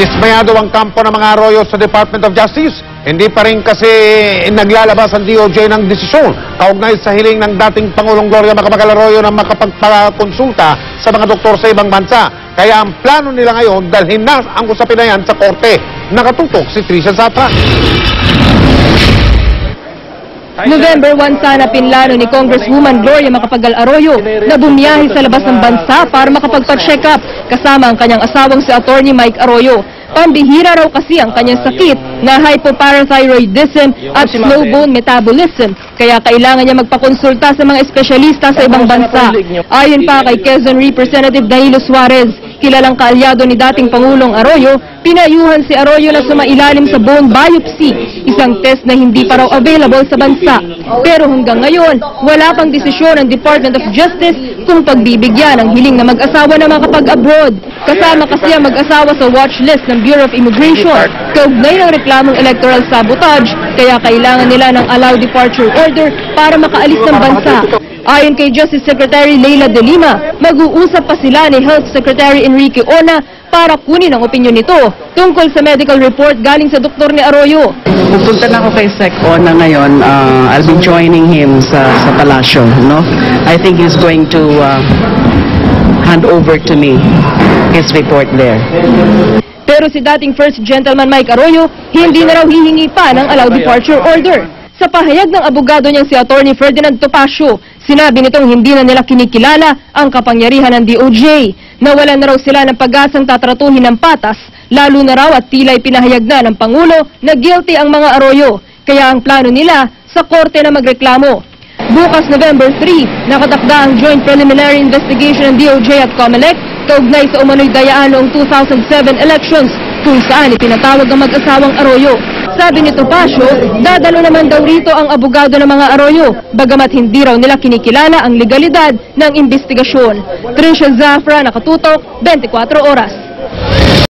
Dismayado ang kampo ng mga arroyo sa Department of Justice. Hindi pa rin kasi naglalabas ang DOJ ng desisyon kaugnay sa hiling ng dating Pangulong Gloria Macapagal Arroyo na makapagpakonsulta sa mga doktor sa ibang bansa. Kaya ang plano nila ngayon, dalhin na ang usapin na yan sa korte. Nakatutok si Trisha Zatra. November 1 sana pinlano ni Congresswoman Gloria Macapagal Arroyo na bumiyahe sa labas ng bansa para makapagpa-check up kasama ang kanyang asawang si Attorney Mike Arroyo. Pambihira raw kasi ang kanyang sakit na hypoparathyroidism at slow bone metabolism kaya kailangan niya magpakonsulta sa mga espesyalista sa ibang bansa. Ayon pa kay Quezon Representative Danilo Suarez, kilalang kaalyado ni dating Pangulong Arroyo, pinayuhan si Arroyo na sumailalim sa bone biopsy, isang test na hindi pa raw available sa bansa. Pero hanggang ngayon, wala pang desisyon ng Department of Justice kung pagbibigyan ang hiling na mag-asawa na makapag-abroad. Kasama kasi ang mag-asawa sa watch list ng Bureau of Immigration. Kaugnay ng reklamong electoral sabotage, kaya kailangan nila ng allow departure order para makaalis ng bansa. Ayon kay Justice Secretary Leila De Lima, mag-uusap pa sila ni Health Secretary Enrique Ona para kunin ang opinyon nito tungkol sa medical report galing sa doktor ni Arroyo. Pupunta na ako kay Sec Ona ngayon. Uh, I'll be joining him sa, sa palasyo, no? I think he's going to uh, hand over to me his report there. Pero si dating First Gentleman Mike Arroyo, hindi na raw hihingi pa ng allow departure order. Sa pahayag ng abogado niyang si Attorney Ferdinand Topacio, sinabi nitong hindi na nila kinikilala ang kapangyarihan ng DOJ. Nawalan na raw sila ng pag-asang tatratuhin ng patas, lalo na raw at tila pinahayag na ng Pangulo na guilty ang mga Arroyo. Kaya ang plano nila, sa korte na magreklamo. Bukas November 3, nakatakda ang Joint Preliminary Investigation ng DOJ at COMELEC kaugnay sa umano'y dayaan noong 2007 elections kung saan ipinatawag ang mag-asawang Arroyo. Sabi ni Topacio, dadalo naman daw rito ang abogado ng mga Arroyo, bagamat hindi raw nila kinikilala ang legalidad ng investigasyon. Tricia Zafra, nakatutok, 24 oras.